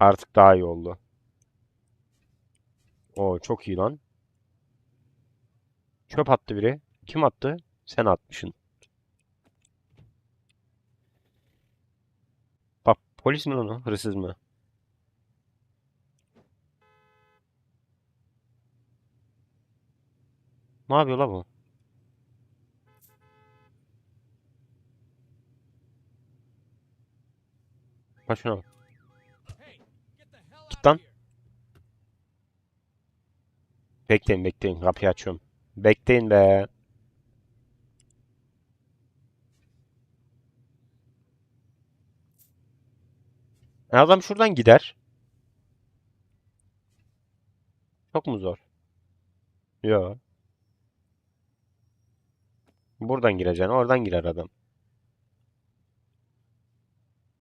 Artık daha iyi oldu. Oo çok iyi lan. Çöp attı biri. Kim attı? Sen atmışsın. Bak polis mi lan o? Hırsız mı? Ne yapıyor la bu? Bak bak. Git lan. Bekleyin bekleyin kapıyı açıyorum. Bekleyin be. E, Adam şuradan gider. Çok mu zor? Yok. Buradan gireceksin. Oradan girer adam.